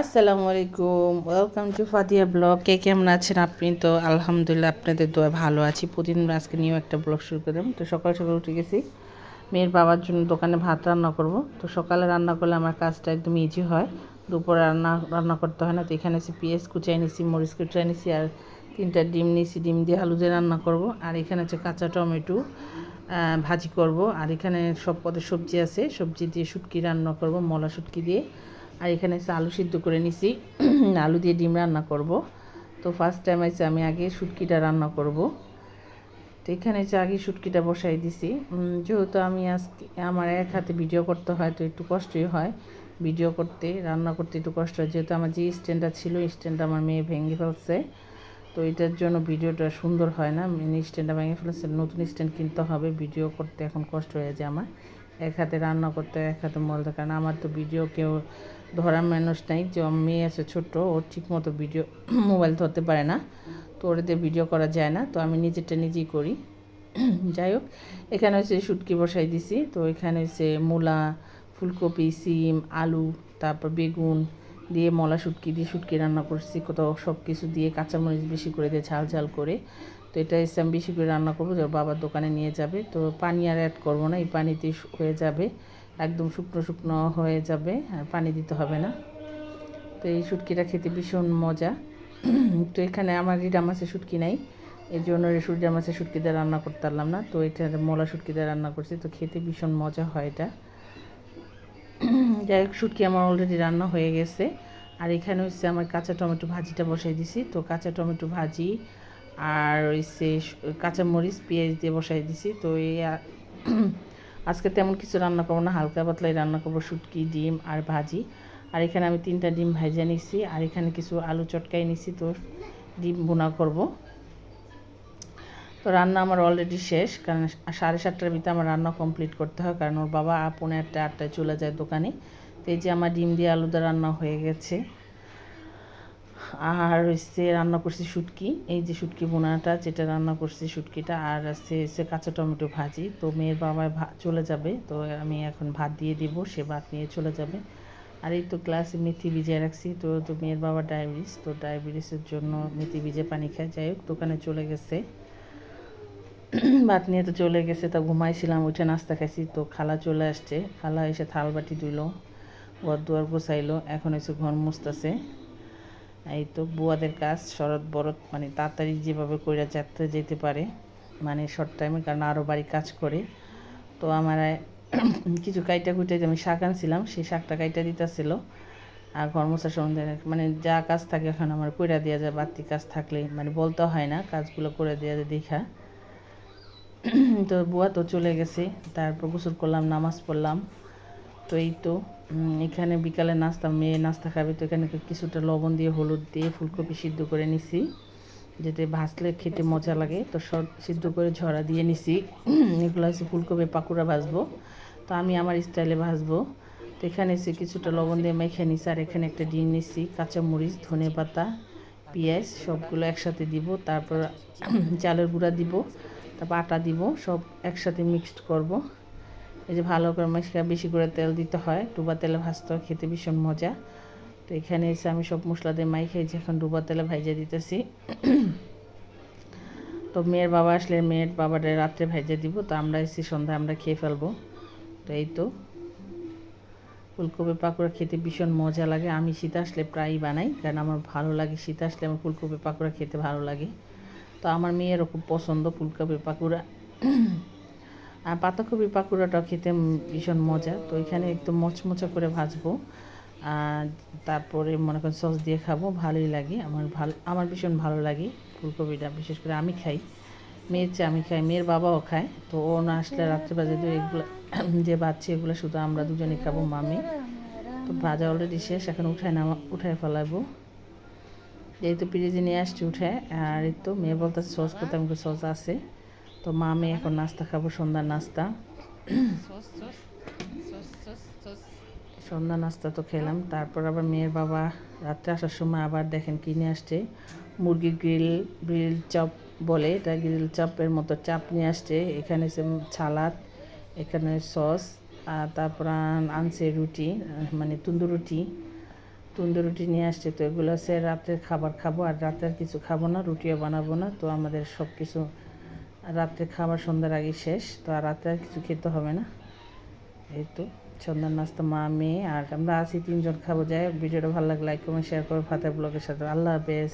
আসসালামু আলাইকুম welcome to Fatiya blog কে কেমন আছেন আপনি? তো আলহামদুলিল্লাহ আপনাদের দোয়া ভালো আছি। প্রতিদিন আজকে নিয়েও একটা ব্লগ শুরু করলাম তো সকাল সকাল উঠে গেছি। মেয়ের বাবার জন্য দোকানে ভাত রান্না করব। তো সকালে রান্না করলে আমার কাজটা একদম ইজি হয়। দুপুরে রান্না রান্না করতে হয় না। তো এখানে এসে পেঁয়াজ কুচাই নিছি মরিচ কুচাই নিছি আর তিনটা ডিম নিছি ডিম দিয়ে আলু দিয়ে রান্না করব। আর এখানে আছে কাঁচা টমেটো ভাজি করব। আর এখানে সব পদের সবজি আছে। সবজি দিয়ে শুটকি রান্না করব, মলা শুটকি দিয়ে। আর এখানে এসে আলু সিদ্ধ করে নিছি। আলু দিয়ে ডিম রান্না করব। তো ফার্স্ট টাইম আছে আমি আগে শুটকিটা রান্না করব। তো এখানে যে আগে শুটকিটা বসাই দিছি। যেহেতু আমি আজকে আমার এক হাতে ভিডিও করতে হয়, তো একটু কষ্টই হয়। ভিডিও করতে, রান্না করতে একটু কষ্ট হয়। যেহেতু আমার যে স্ট্যান্ডটা ছিল স্ট্যান্ডটা আমার মেয়ে ভেঙে ফেলছে। তো এটার জন্য ভিডিওটা সুন্দর হয় না। মিনি স্ট্যান্ডটা ভেঙে ফেলেছে, নতুন স্ট্যান্ড কিনতে হবে। ভিডিও করতে এখন কষ্ট হয়ে যায় আমার। এক হাতে রান্না করতে, এক হাতে মলতে কারণ আমার তো ভিডিও কেউ ধরার মানুষ নাই, যে মেয়ে আছে ছোট্ট ওর ঠিক মতো ভিডিও মোবাইল ধরতে পারে না, তো ওর দিয়ে ভিডিও করা যায় না, তো আমি নিজেরটা নিজেই করি। যাই হোক, এখানে হচ্ছে শুটকি বসাই দিছি, তো এখানে হচ্ছে মূলা, ফুলকপি, সিম, আলু, তারপর বেগুন দিয়ে মলা শুটকি দিয়ে শুটকি রান্না করছি, কোথাও সব কিছু দিয়ে কাঁচামরিচ বেশি করে দিয়ে ঝাল ঝাল করে। তো এটা এসে আমি বেশি করে রান্না করব বাবার দোকানে নিয়ে যাবে, তো পানি আর অ্যাড করব না, এই পানিতে হয়ে যাবে। একদম শুকনো শুকনো হয়ে যাবে, আর পানি দিতে হবে না। তো এই শুটকিটা খেতে ভীষণ মজা। তো এখানে আমার রিডা মাছের শুটকি নাই। এই জন্য রিডা মাছের শুটকি দিয়ে রান্না করতে পারলাম না। তো এটা মলা শুটকি দিয়ে রান্না করছি, তো খেতে ভীষণ মজা হয় এটা। যাই হোক, শুটকি আমার অলরেডি রান্না হয়ে গেছে। আর এখানে হচ্ছে আমার কাঁচা টমেটো ভাজিটা বসাই দিছি। তো কাঁচা টমেটো ভাজি আর হচ্ছে কাঁচা মরিচ পেঁয়াজ দিয়ে বসাই দিছি। তো এই আজকে তেমন কিছু রান্না করব না, হালকা পাতলাই রান্না করব, শুটকি, ডিম আর ভাজি। আর এখানে আমি তিনটা ডিম ভাজা নিছি, আর এখানে কিছু আলু চটকাই নিছি তো, ডিম বোনা করব। তো রান্না আমার অলরেডি শেষ, কারণ সাড়ে সাতটার ভিতরে আমার রান্না কমপ্লিট করতে হয়, কারণ ওর বাবা পৌনে আটটা, আটটায় চলে যায় দোকানে। তো এই যে আমার ডিম দিয়ে আলুদা রান্না হয়ে গেছে। আর হচ্ছে রান্না করছি শুটকি, এই যে শুটকি বোনাটা, যেটা রান্না করছি শুটকিটা, আর আছে হচ্ছে কাঁচা টমেটো ভাজি। তো মেয়ের বাবা চলে যাবে, তো আমি এখন ভাত দিয়ে দিব, সে ভাত নিয়ে চলে যাবে। আর এই তো গ্লাসে মেথি ভিজিয়ে রাখছি, তো তো মেয়ের বাবা ডায়াবেটিস তো ডায়াবেটিসের জন্য মেথি ভিজে পানি খায়। যাই হোক, দোকানে চলে গেছে। ভাত নিয়ে তো চলে গেছে, তা ঘুমাইছিলাম, উঠে নাস্তা খাইছি, তো খালা চলে আসছে। খালা এসে থাল বাটি ধুইলো, ঘর দুয়ার গোছাইলো, এখন এসে ঘর মুছতেছে। এই তো বুয়াদের কাজ, শরৎ, বরৎ মানে তাড়াতাড়ি যেভাবে কইরা যাত্রা যেতে পারে মানে শর্ট টাইমে কারণ আরও বাড়ি কাজ করে। তো আমার, কিছু কাইটা কুইটা যে আমি শাক আনছিলাম, সেই শাকটা কাইটা দিতেছিল। আর ঘর মোছার সম্বন্ধে মানে যা কাজ থাকে এখন আমার কইরা দেওয়া যায়, বাড়তি কাজ থাকলে মানে বলতে হয় না, কাজগুলো করে দেওয়া যায় দেখা। তো বুয়া তো চলে গেছে, তারপর গোসল করলাম, নামাজ পড়লাম। তো এই তো এখানে বিকালে নাস্তা, মেয়ে নাস্তা খাবে তো এখানে কিছুটা লবণ দিয়ে, হলুদ দিয়ে ফুলকপি সিদ্ধ করে নিছি। যাতে ভাজলে খেতে মজা লাগে, তো সব সিদ্ধ করে ঝরা দিয়ে নিছি। এগুলো হচ্ছে ফুলকপি পাকুড়া ভাজবো, তো আমি আমার স্টাইলে ভাজবো। তো এখানে এসে কিছুটা লবণ দিয়ে মেখে নিছি, আর এখানে একটা ডিম নিছি, কাঁচামরিচ, ধনে পাতা, পেঁয়াজ, সবগুলো একসাথে দিব, তারপর চালের গুঁড়া দিব, তারপর আটা দিব, সব একসাথে মিক্সড করব। এই যে ভালো করে মশলা বেশি করে তেল দিতে হয়। ডুবা তেলে ভাজতে খেতে ভীষণ মজা। তো এখানে এসে আমি সব মশলা দিয়ে মাই খাইছি, এখন ডুবা তেলে ভাইজা দিতেছি। তো মেয়ের বাবা আসলে মেয়ের বাবাটা রাত্রে ভাইজা দিব, তো আমরা এসে সন্ধ্যা আমরা খেয়ে ফেলব। তো এই তো। ফুলকপি পাকোড়া খেতে ভীষণ মজা লাগে। আমি শীত আসলে প্রায়ই বানাই, কারণ আমার ভালো লাগে শীত আসলে আমার ফুলকপি পাকোড়া খেতে ভালো লাগে। তো আমার মেয়েরও খুব পছন্দ ফুলকপি পাকোড়া। আর পাতাকপি পাকোড়াটাও খেতে ভীষণ মজা। তো এখানে একটু মচমচা করে ভাজবো। তারপরে মনে করেন সস দিয়ে খাব, ভালোই লাগে। আমার ভালো, আমার ভীষণ ভালো লাগে ফুলকপিটা, বিশেষ করে আমি খাই। মেয়ের চেয়ে আমি খাই, মেয়ের বাবাও খায়। তো ও না আসলে রাত্রে বাজে তো এগুলো যে বাচ্চা, এগুলো শুধু আমরা দুজনে খাব, মামি। তো ভাজা অলরেডি শেষ, এখন উঠায় নামা, উঠায় ফেলাবো। যেহেতু পিরিজি নিয়ে আসছি উঠে আর এই তো মেয়ে বলতেছে সস করতে আমাকে সস আছে। তো মা, আমি এখন নাস্তা খাব সন্ধ্যার নাস্তা। সন্ধ্যা নাস্তা তো খেলাম, তারপর আবার মেয়ের বাবা রাত্রে আসার সময় আবার দেখেন কিনে আসছে। মুরগির গ্রিল গ্রিল চপ বলে, এটা গ্রিল চপের মতো চাপ নিয়ে আসছে। এখানে সে ছালাদ এখানে সস, আর তারপর আন- আনছে রুটি মানে তন্দুর রুটি। তন্দুর রুটি নিয়ে আসছে, তো এগুলো হচ্ছে রাত্রের খাবার খাব, আর রাতে আর কিছু খাব না, রুটিও বানাবো না, তো আমাদের সব কিছু রাত্রে খাবার সন্ধ্যার আগে শেষ, তো আর রাতে আর কিছু খেতে হবে না। এই তো, সন্ধ্যার নাস্তা মা, মেয়ে আর আমরা আছি তিনজন, খাব। যাই ভিডিওটা ভালো লাগলে লাইক কমেন্ট শেয়ার করো ফাতে ব্লগের সাথে। আল্লাহ হাফেজ।